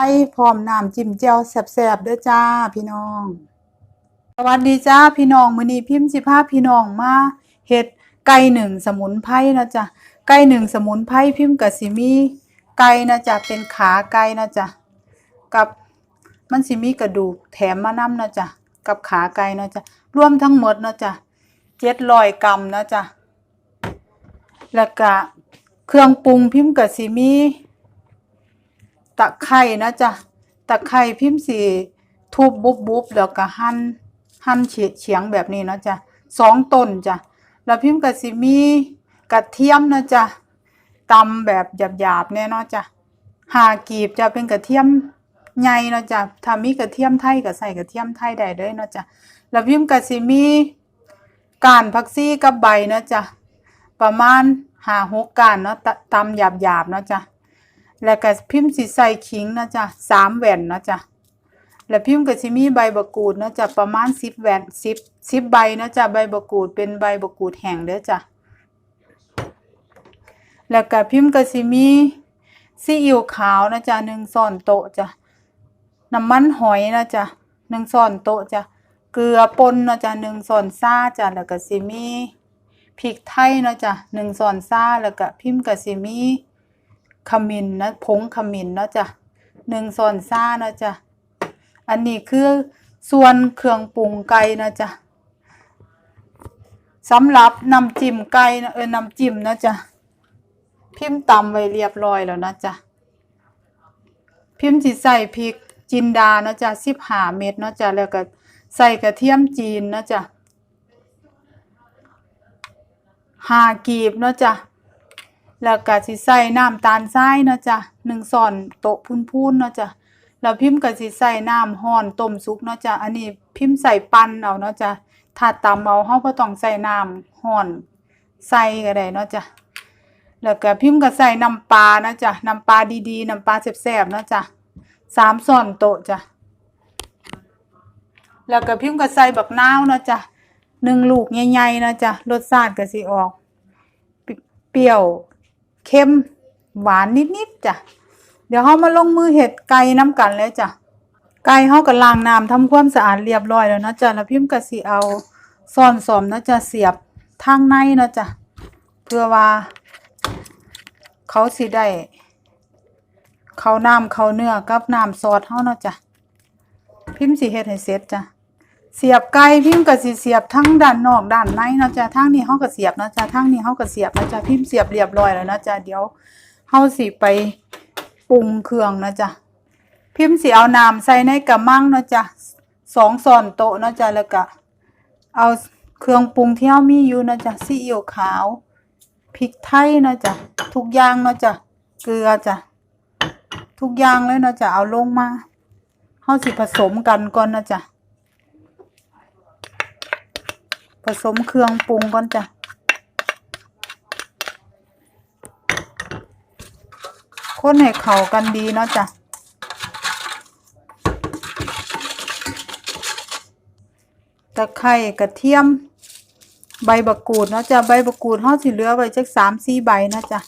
ไข่พร้อมน้ำจิ้มแจ่วแซ่บๆเด้อจ้าพี่น้อง สวัสดีจ้าพี่น้องมื้อนี้พิมพ์สิพาพี่น้องมาเฮ็ดไก่หนึ่งสมุนไพรนะจ๊ะไก่หนึ่งสมุนไพรพิมพ์ก็สิมีไก่นะจ๊ะเป็นขาไก่นะจ๊ะกับมันสิมีกระดูกแถมมานํนะจ๊ะกับขาไก่นะจ๊ะรวมทั้งหมดนะจ๊ะ700กรัมนะจ๊ะแล้วก็เครื่องปรุงพิมพ์ก็สิมี ตะไคร่นะจ๊ะตะไคร่พิมพ์สีทุบบุบบุบแล้วก็หั่นหั่นเฉียงแบบนี้นะจ๊ะสองต้นจ้ะแล้วพิมพ์ก็สิมีกระเทียมนะจ๊ะตำแบบหยาบๆแน่เนาะจ้ะหากีบจะเป็นกระเทียมใหญ่เนาะจ้ะถ้ามีกระเทียมไทยก็ใส่กระเทียมไทยได้เลยเนาะจ้ะแล้วพิมพ์ก็สิมีก้านผักชีกับใบเนาะจ้ะประมาณหาหกก้านเนาะตะตำหยาบๆเนาะจ้ะ แล้วก็พิมพ์สิใส่ขิงนะจ๊ะสามแหวนนะจ๊ะแล้วพิมพ์ก็สิมีใบบกูดนะจ๊ะประมาณสิบแหวนสิบสิบใบนะจ๊ะใบบกูดเป็นใบบกูดแห้งเด้อจ้ะแล้วก็พิมพ์ก็สิมีซีอิ๊วขาวนะจ๊ะหนึ่งช้อนโต๊ะจ้ะน้ำมันหอยนะจ๊ะหนึ่งช้อนโต๊ะจ้ะเกลือป่นนะจ๊ะหนึ่งช้อนซ่าจ้ะแล้วก็สิมีพริกไทยนะจ๊ะหนึ่งช้อนซ่าแล้วก็พิมพ์ก็สิมี ขมิ้นนะผงขมิ้นเนาะจ้ะหนึ่งส่วนซ่าเนาะจ้ะอันนี้คือส่วนเครื่องปรุงไก่นะจ้ะสำหรับน้ำจิ้มไก่นะเออน้ำจิ้มนะจ้ะพิมพ์ตำไว้เรียบร้อยแล้วนะจ้ะพิมพ์สิใส่พริกจินดานะจ้ะสิบห้าเม็ดนะจ้ะแล้วก็ใส่กระเทียมจีนนะจ้ะห้ากีบนะจ้ะ แล้วก็สิใส่น้ำตาลทรายเนาะจ้ะหนึ่งส่อนโต๊ะพูนๆเนาะจ้ะแล้วพิมพ์ก็สิใส่น้ำห้อนต้มสุกเนาะจ้ะอันนี้พิมพ์ใส่ปั่นเอาเนาะจ้ะถ้าตำเอาเฮาบ่ต้องใส่น้ำห้อนใส่ก็ได้เนาะจ้ะแล้วก็พิมพ์ก็ใส่น้ำปลาเนาะจ้ะน้ำปลาดีๆน้ำปลาแซ่บๆเนาะจ้ะสามส่อนโต๊ะจ้ะแล้วก็พิมพ์ก็ใส่บักนาวเนาะจ้ะหนึ่งลูกใหญ่ๆเนาะจ้ะรสชาติก็สิออก เปรี้ยว เข้มหวานนิดๆจ้ะเดี๋ยวเฮามาลงมือเห็ดไก่น้ำกันเลยจ้ะไก่เฮาก็ล้างน้ำทำความสะอาดเรียบร้อยแล้วนะจ้ะแล้วพิมพ์ก็สิเอาซ่อนสอมนะจ้ะเสียบทางในนะจ้ะเพื่อว่า เขาสิได้เขาน้ำเขาเนื้อกับน้ำซอสเฮานะจ้ะพิมพ์สิเฮ็ดให้เสร็จจ้ะ เสียบไก่พิมพ์ก็สิเสียบทั้งด้านนอกด้านในเนาะจ้ะทางนี้เฮาก็เสียบเนาะจ้ะทางนี้เฮาก็เสียบเนาะจ้ะพิมพ์เสียบเรียบร้อยแล้วนะจ้ะเดี๋ยวเฮาสิไปปรุงเครื่องนะจ้ะพิมพ์สิเอาน้ำใส่ในกระมังเนาะจ้ะสองช้อนโต๊ะเนาะจ้ะแล้วก็เอาเครื่องปรุงที่เฮามีอยู่เนาะจ้ะซีอิ๊วขาวพริกไทยเนาะจ้ะทุกอย่างเนาะจ้ะเกลือจ้ะทุกอย่างเลยเนาะจ้ะเอาลงมาเฮาสิผสมกันก่อนเนาะจ้ะ ผ สมเครื่องปรุงก่อนจ้ะคนให้เข้ากันดีเนาะจ้ะตะไคร้กระเทียม ใบบักกูดเนาะจ้ะใบบักกูดเฮาสิเหลือไว้จักสามสี่ใบเนาะจ้ะ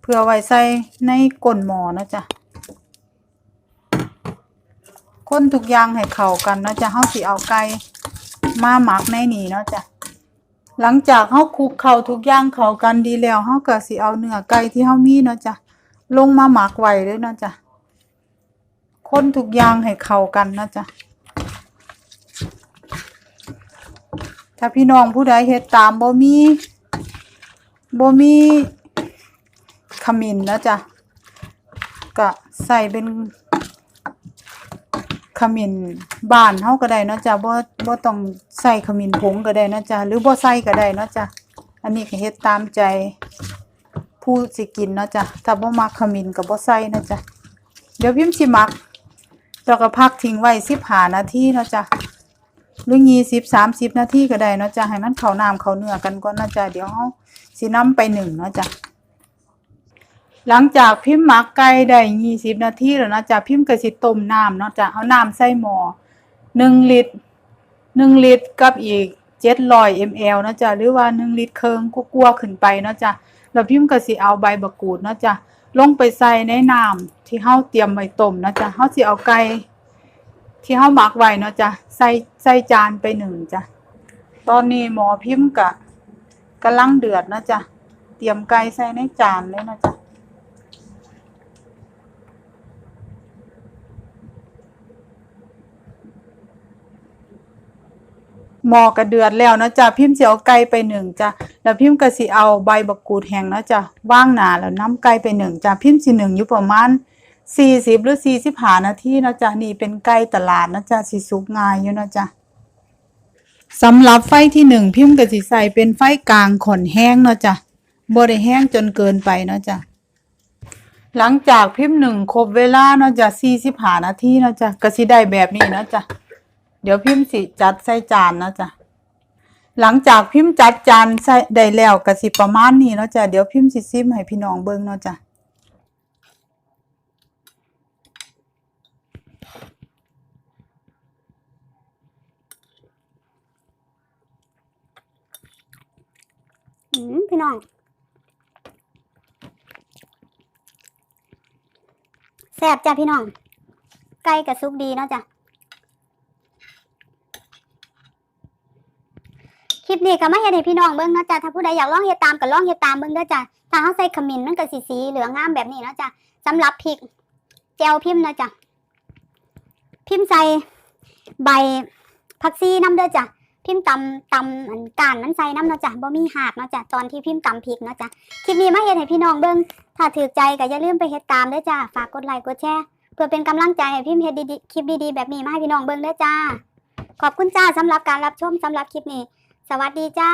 เพื่อไว้ใส่ในก้นหม้อเนาะจ้ะคนทุกอย่างให้เข้ากันเนาะจ้ะเฮาสิเอาไก่ มาหมักในนี้เนาะจ้ะหลังจากเฮาคลุกเข้าทุกอย่างเข้ากันดีแล้วเฮาก็สิเอาเนื้อไก่ที่เฮามีเนาะจ้ะลงมาหมักไว้เลยเนาะจ้ะคนทุกอย่างให้เข้ากันเนาะจ้ะถ้าพี่น้องผู้ใดเฮ็ดตามบ่มีบ่มีขมิ้นนะจ้ะก็ใส่เป็น ขมิ้นบ้านเฮาก็ได้เนาะจ้ะบ่บ่ต้องใส่ขมิ้นผงก็ได้เนาะจ้ะหรือบ่ใส่ก็ได้เนาะจ้ะอันนี้ก็เฮ็ดตามใจ ผู้สิกินเนาะจ้ะถ้าบ่มักขมิ้นก็บ่ใส่เนาะจ้ะเดี๋ยวพิมพ์สิมักแล้วก็พักทิ้งไว้15นาทีเนาะจ้ะหรือ20 30นาทีก็ได้เนาะจ้ะให้มันเข้าน้ำเข้าเนื้อกันก่อนเนาะจ้ะเดี๋ยวเฮาสินำไปนึ่งเนาะจ้ะ หลังจากพิมพ์หมักไก่ได้ยี่สิบนาทีแล้วนะจ๊ะพิมพ์ก็สิต้มน้ำเนาะจ๊ะเอาน้ำใส่หม้อหนึ่งลิตรหนึ่งลิตรกับอีกเจ็ดร้อยมลนะจ๊ะหรือว่าหนึ่งลิตรเคิงกลัวขึ้นไปเนาะจ๊ะแล้วพิมพ์ก็สิเอาใบบักกูดเนาะจ๊ะลงไปใส่ในน้ำที่เฮาเตรียมไว้ต้มนะจ๊ะเฮาสิเอาไก่ที่เฮาหมักไว้เนาะจ๊ะใส่ใส่จานไปหนึ่งจ้ะตอนนี้หมอพิมพ์กะกำลังเดือดนะจ๊ะเตรียมไก่ใส่ในจานเลยนะจ๊ะ หมอกระเดือดแล้วนะจ๊ะพิมพ์สิเอาไก่ไปหนึ่งจ้ะแล้วพิมพ์ก็สิเอาใบบักกูดแห้งนะจ๊ะว่างหนาแล้วน้ำไก่ไปหนึ่งจ้ะพิมพ์สิหนึ่งอยู่ประมาณสี่สิบหรือสี่สิบหานาทีนะจ๊ะนี่เป็นไก่ตลาดนะจ๊ะสิสุกง่ายอยู่นะจ๊ะสำหรับไฟที่หนึ่งพิมพ์ก็สิใส่เป็นไฟกลางขนแห้งนะจ๊ะบ่ได้แห้งจนเกินไปนะจ๊ะหลังจากพิมพ์หนึ่งครบเวลาเนาะจ๊ะสี่สิบหานาทีเนาะจ๊ะก็สิได้แบบนี้เนาะจ๊ะ เดี๋ยวพิมพ์สิจัดใส่จานนะจ๊ะหลังจากพิมพ์จัดจานใส่ได้แล้วก็สิประมาณนี้เนาะจ้ะเดี๋ยวพิมพ์สิซิมให้พี่น้องเบิ่งเนาะจ้ะอืมพี่น้องแซ่บจ้ะพี่น้อง ไก่กับซุปดีเนาะจ้ะ คลิปนี้ก็มาเฮ็ดให้พี่น้องเบิ่งเนาะจ้ะถ้าผู้ใดอยากลองเฮ็ดตามก็ลองเฮ็ดตามเบิ่งเด้อจ้ะถ้าเฮาใส่ขมิ้นมันก็สิสีเหลืองงามแบบนี้เนาะจ้ะสำหรับพริกแจวพิมพ์เนาะจ้ะพิมพ์ใส่ใบผักชีน้ำเด้อจ้ะพิมพ์ตำตำอันการมันใส่น้ำเนาะจ้ะบ่มีหากเนาะจ้ะตอนที่พิมพ์ตำพริกเนาะจ้ะคลิปนี้มาเฮ็ดให้พี่น้องเบิ่งถ้าถูกใจก็อย่าลืมไปเฮ็ดตามเด้อจ้ะฝากกดไลค์กดแชร์เพื่อเป็นกำลังใจให้พิมพ์เฮ็ดดีๆคลิปดีๆแบบนี้มาให้พี่น้องเบิ่งเด้อจ้าขอบคุณจ้าสำหรับการรับชมสำหรับคลิปนี้ สวัสดีจ้า